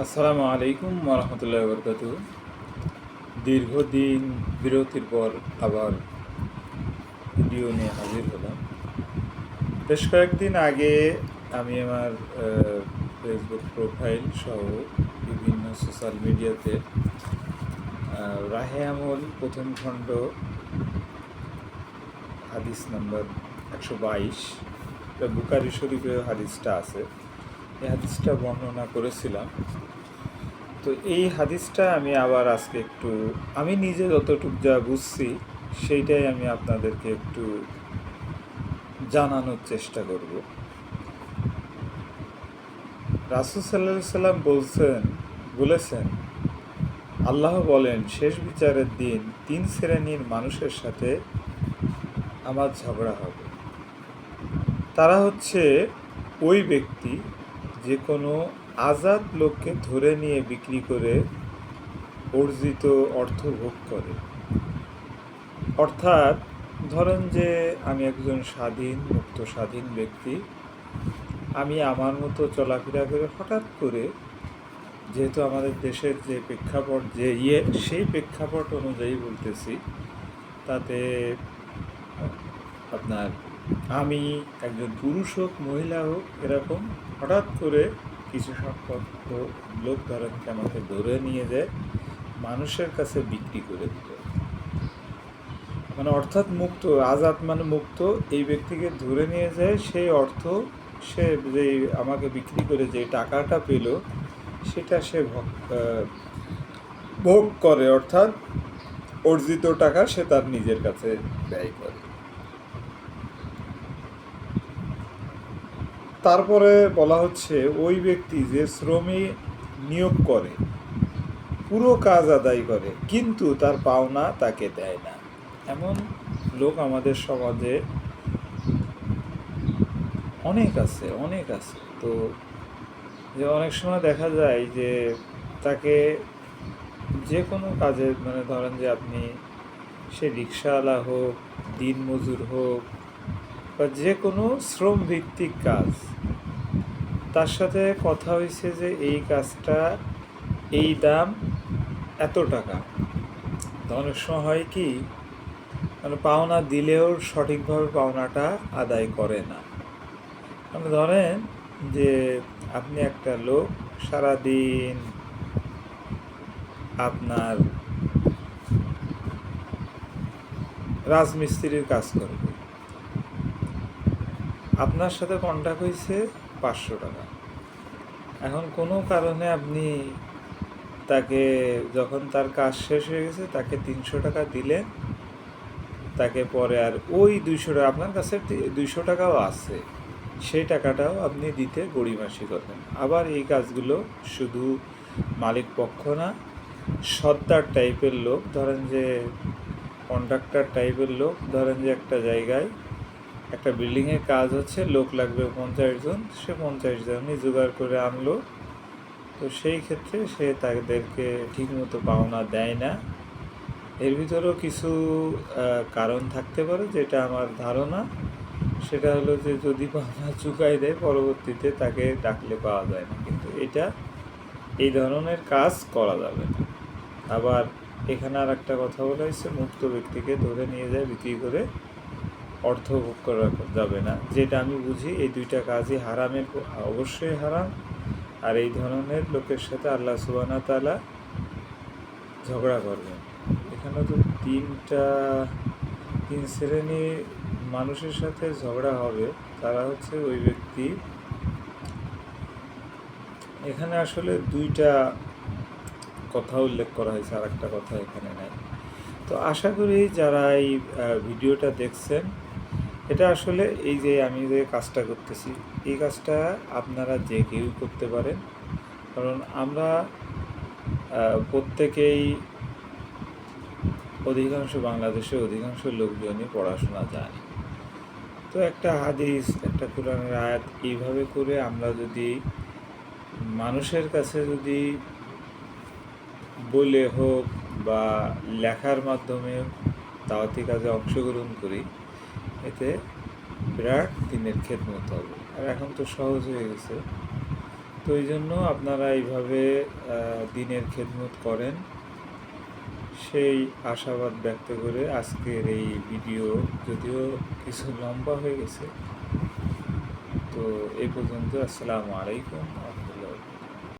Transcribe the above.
আসসালামু আলাইকুম রহমতুল্লাহ বরকাত দীর্ঘদিন বিরতির পর আবার ভিডিও নিয়ে হাজির হলাম। বেশ কয়েকদিন আগে আমি আমার ফেসবুক প্রোফাইল সহ বিভিন্ন সোশ্যাল মিডিয়াতে রাহে আমল প্রথম খণ্ড হাদিস নাম্বার একশো বাইশ বুকারি শরীফে হাদিসটা আছে। এই হাদিসটা বর্ণনা করেছিলাম। তো এই হাদিসটা আমি আবার আজকে একটু, আমি নিজে যতটুকু যা বুঝছি, সেইটাই আমি আপনাদেরকে একটু জানানোর চেষ্টা করব। রাসুল সাল্লাহ সাল্লাম বলছেন, বলেছেন, আল্লাহ বলেন, শেষ বিচারের দিন তিন শ্রেণির মানুষের সাথে আমার ঝগড়া হবে। তারা হচ্ছে ওই ব্যক্তি যে কোনো আজাদ লোককে ধরে নিয়ে বিক্রি করে অর্জিত অর্থ ভোগ করে। অর্থাৎ ধরেন যে আমি একজন স্বাধীন, মুক্ত, স্বাধীন ব্যক্তি, আমি আমার মতো চলাফেরা করে হঠাৎ করে যেহেতু আমাদের দেশের যে প্রেক্ষাপট, যে ইয়ে সেই প্রেক্ষাপট অনুযায়ী বলতেছি, তাতে আপনার আমি একজন পুরুষ হোক, মহিলা হোক, এরকম হঠাৎ করে কিছু সংখ্যক লোক ধরেন আমাকে ধরে নিয়ে যায়, মানুষের কাছে বিক্রি করে দিল। মানে অর্থাৎ মুক্ত, আজাদ মানে মুক্ত, এই ব্যক্তিকে ধরে নিয়ে যায়, সেই অর্থ সে যে আমাকে বিক্রি করে যে টাকাটা পেল, সেটা সে ভোগ করে, অর্থাৎ অর্জিত টাকা সে তার নিজের কাছে ব্যয় করে। তারপরে বলা হচ্ছে ওই ব্যক্তি যে শ্রমিক নিয়োগ করে, পুরো কাজ আদায় করে, কিন্তু তার পাওনা তাকে দেয় না। এমন লোক আমাদের সমাজে অনেক আছে অনেক আছে। তো যে অনেক সময় দেখা যায় যে তাকে যে কোনো কাজে মানে ধরেন যে আপনি সে রিক্সাওয়ালা হোক দিন মজুর হোক বা যে কোনো শ্রম ভিত্তিক কাজ। তার সাথে কথা হয়েছে যে এই কাজটা এই দাম এত টাকা। অনেক সময় হয় কি মানে পাওনা দিলেও সঠিকভাবে পাওনাটা আদায় করে না। মানে ধরেন যে আপনি একটা লোক সারাদিন আপনার রাজমিস্ত্রির কাজ করবে। আপনার সাথে কন্ট্যাক্ট হয়েছে পাঁচশো টাকা। এখন কোনো কারণে আপনি তাকে যখন তার কাজ শেষ হয়ে গেছে, তাকে তিনশো টাকা দিলেন। তাকে পরে আর ওই দুইশো টাকা, আপনার কাছে দুইশো টাকাও আছে। সেই টাকাটাও আপনি দিতে গড়িমাসি করবেন। আবার এই কাজগুলো শুধু মালিক পক্ষ না, সর্দার টাইপের লোক, ধরেন যে কন্ট্রাক্টর টাইপের লোক, ধরেন যে একটা জায়গায় একটা বিল্ডিংয়ের কাজ হচ্ছে, লোক লাগবে পঞ্চাশ জন, সে পঞ্চাশ জনই জোগাড় করে আনলো। তো সেই ক্ষেত্রে সে তাদেরকে ঠিকমতো পাওনা দেয় না। এর ভিতরেও কিছু কারণ থাকতে পারে যেটা আমার ধারণা। সেটা হলো যে যদি পাওনা চুকাই দেয়, পরবর্তীতে তাকে ডাকলে পাওয়া যায় না। কিন্তু এটা এই ধরনের কাজ করা যাবে না। আবার এখানে আর একটা কথা বলা হয়েছে, মুক্ত ব্যক্তিকে ধরে নিয়ে যায়, বিক্রি করে। অর্থ ভোগ করা যাবে না। যেটা আমি বুঝি এই দুইটা কাজই হারামের অবশ্যই হারাম। আর এই ধরনের লোকের সাথে আল্লাহ সুবানা তালা ঝগড়া করবেন। এখানে তো তিনটা, তিন শ্রেণির মানুষের সাথে ঝগড়া হবে। তারা হচ্ছে ওই ব্যক্তি। এখানে আসলে দুইটা কথা উল্লেখ করা হয়েছে আর একটা কথা এখানে নাই। তো আশা করি যারা এই ভিডিওটা দেখছেন এটা আসলে এই যে আমি যে কাজটা করতেছি, এই কাজটা আপনারা যে কেউ করতে পারেন। কারণ আমরা প্রত্যেকেই অধিকাংশ বাংলাদেশে অধিকাংশ লোকজনই পড়াশোনা জানে। তো একটা হাদিস, একটা কোরআনের আয়াত এইভাবে করে আমরা যদি মানুষের কাছে যদি বলে হোক বা লেখার মাধ্যমে দাওয়াতি কাজে অংশগ্রহণ করি এতে বিরাট দিনের খেদমত হবে। আর এখন তো সহজ হয়ে গেছে। তো এই জন্য আপনারা এইভাবে দিনের খেদমত করেন। সেই আশাবাদ ব্যক্ত করে আজকের এই ভিডিও যদিও কিছু লম্বা হয়ে গেছে। তো এই পর্যন্ত আসসালামু আলাইকুম।